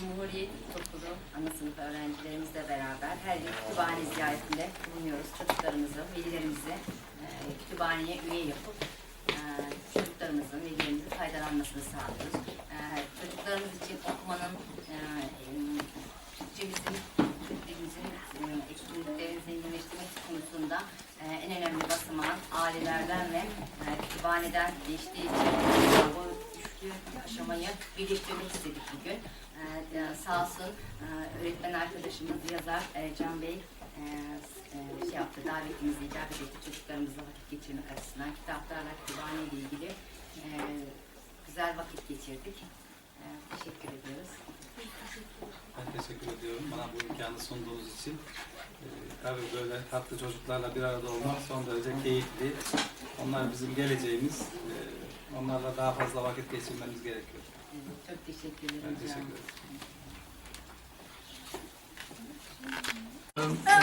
Cumhuriyet İlkokulu ana sınıf öğrencilerimizle beraber her yıl kütüphane ziyaretinde bulunuyoruz. Çocuklarımızı, velilerimizi e, kütüphaneye üye yapıp e, çocuklarımızın, velilerimizin faydalanmasını sağlıyoruz. E, çocuklarımız için okumanın, e, Türkçemizin, kültürümüzün e, etkinliklerini zenginleştirmek konusunda e, en önemli basamağın ailelerden ve e, kütüphaneden geçtiği için bu üçlü aşamayı birleştirmek istedik bugün. Sağ olsun e, öğretmen arkadaşımız yazar e, Can Bey e, şey yaptı, davetimizi icabet etti çocuklarımızla vakit geçirmek açısından. Kitaplarla kütüphane ile ilgili güzel vakit geçirdik. Teşekkür ediyoruz. Ben teşekkür ediyorum bana bu imkanı sunduğunuz için. Ee, tabii böyle tatlı çocuklarla bir arada olmak son derece keyifli. Onlar bizim geleceğimiz. Ee, onlarla daha fazla vakit geçirmemiz gerekiyor. Evet, çok teşekkür ederim. Ben teşekkür ederim.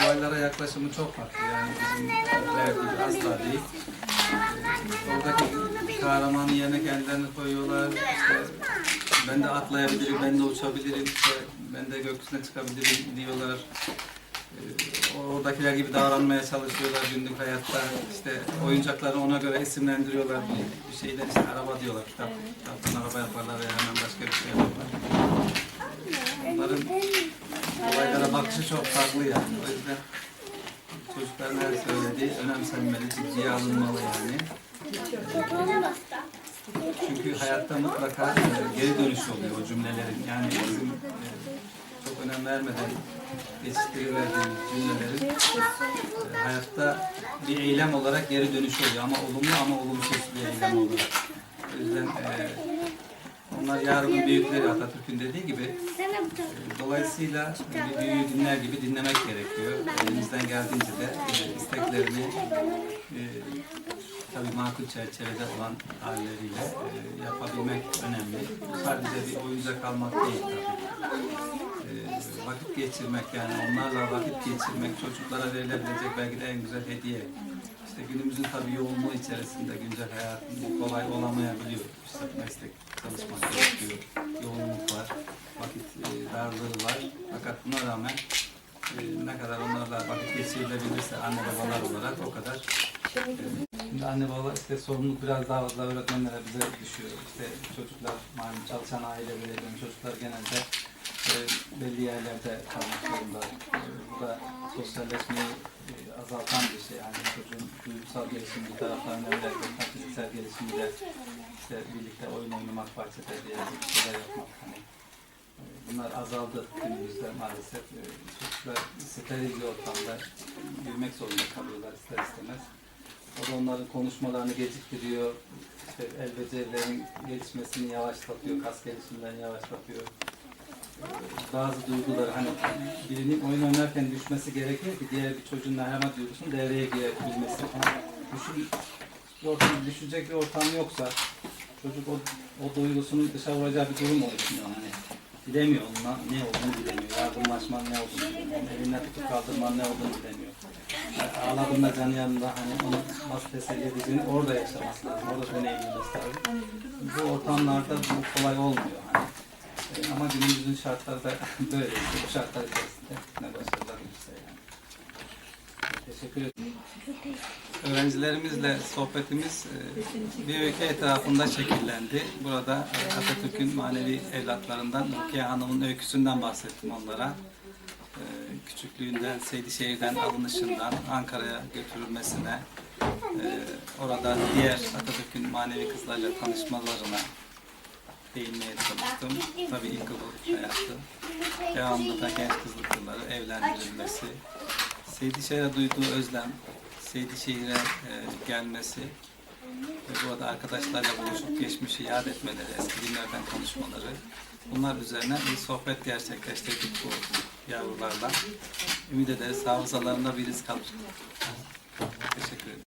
Olaylara yaklaşımı çok farklı. Yani bizim verdiğimiz asla değil. Ee, Oradaki kahramanın yerine kendilerini koyuyorlar. İşte ben de atlayabilirim, ben de uçabilirim, işte ben de gökyüzüne çıkabilirim diyorlar. Ee, Oradakiler gibi davranmaya çalışıyorlar günlük hayatta. İşte oyuncakları ona göre isimlendiriyorlar. Bir- şeyden işte araba diyorlar, kitap, kitaptan araba yaparlar veya hemen başka bir şey yaparlar. Onların olaylara bakışı çok farklı yani. O yüzden çocukların her söylediği önemsenmeli, ciddiye alınmalı yani. Çünkü hayatta mutlaka e, geri dönüş oluyor o cümlelerin. Yani bizim e, çok önem vermeden geçiştiriverdiğimiz cümlelerin e, hayatta bir eylem olarak geri dönüş oluyor. Ama olumlu ama olumsuz bir eylem olarak. O yüzden onlar yarının büyükleri Atatürk'ün dediği gibi e, Dolayısıyla bir büyüğü dinler gibi dinlemek gerekiyor. Elimizden geldiğince de e, isteklerini e, tabii makul çerçevede olan halleriyle yapabilmek önemli. Sadece bir oyuncak almak değil tabii. Vakit geçirmek yani onlarla vakit geçirmek çocuklara verilebilecek belki de en güzel hediye. İşte günümüzün tabii yoğunluğu içerisinde güncel hayatın kolay olamayabiliyor. İşte meslek çalışmak buna rağmen e, ne kadar onlarla vakit geçirilebilirse anne babalar olarak o kadar e, Şimdi anne baba işte sorumluluk biraz daha fazla öğretmenlere bize düşüyor. İşte çocuklar malum çalışan ailelerin çocuklar genelde e, belli yerlerde kalmak zorunda. E, bu da sosyalleşmeyi e, azaltan bir şey. Yani çocuğun duygusal gelişimi bir taraftan önemli, fiziksel gelişimi de işte birlikte oyun oynamak, bahçede bir şeyler yapmak. Hani, bunlar azaldı günümüzde maalesef. E, çocuklar steril bir ortamda büyümek zorunda kalıyorlar ister istemez. O da onların konuşmalarını geciktiriyor. İşte el becerilerinin gelişmesini yavaşlatıyor, kas gelişimlerini yavaşlatıyor. Ee, Bazı duygular hani birinin oyun oynarken düşmesi gerekir ki diğer bir çocuğun merhamet duygusunun devreye girebilmesi. Ama düşün, ortam, düşecek bir ortam yoksa çocuk o, o duygusunu dışa vuracağı bir durum oluşmuyor. Hani bilemiyor onunla ne olduğunu bilemiyor. Yardımlaşmanın ne olduğunu bilemiyor. Elinden tutup kaldırmanın ne olduğunu bilemiyor. Yani ağladığında canı yanında hani onu nasıl teselli edeceğini orada yaşaması lazım. Orada deneyimlemesi lazım. Bu ortamlarda bu kolay olmuyor. Hani. E, Ama günümüzün şartları da böyle. Bu şartlar içerisinde ne başarılar gelirse yani. Teşekkür ederim. Öğrencilerimizle sohbetimiz e, bir ülke etrafında şekillendi. Burada e, Atatürk'ün manevi evlatlarından Rukiye Hanım'ın öyküsünden bahsettim onlara. E, Küçüklüğünden, Seydişehir'den alınışından Ankara'ya götürülmesine, orada diğer Atatürk'ün manevi kızlarıyla tanışmalarına değinmeye çalıştım. Tabii ilkokul hayatı, devamlı da genç kızlık yılları, evlendirilmesi, Seydişehir'e duyduğu özlem, Seydişehir'e e, gelmesi ve burada arkadaşlarla buluşup geçmişi yad etmeleri, eski günlerden konuşmaları bunlar üzerine bir sohbet gerçekleştirdik bu yavrularla. Ümit ederiz hafızalarında bir iz kalır. Teşekkür ederim.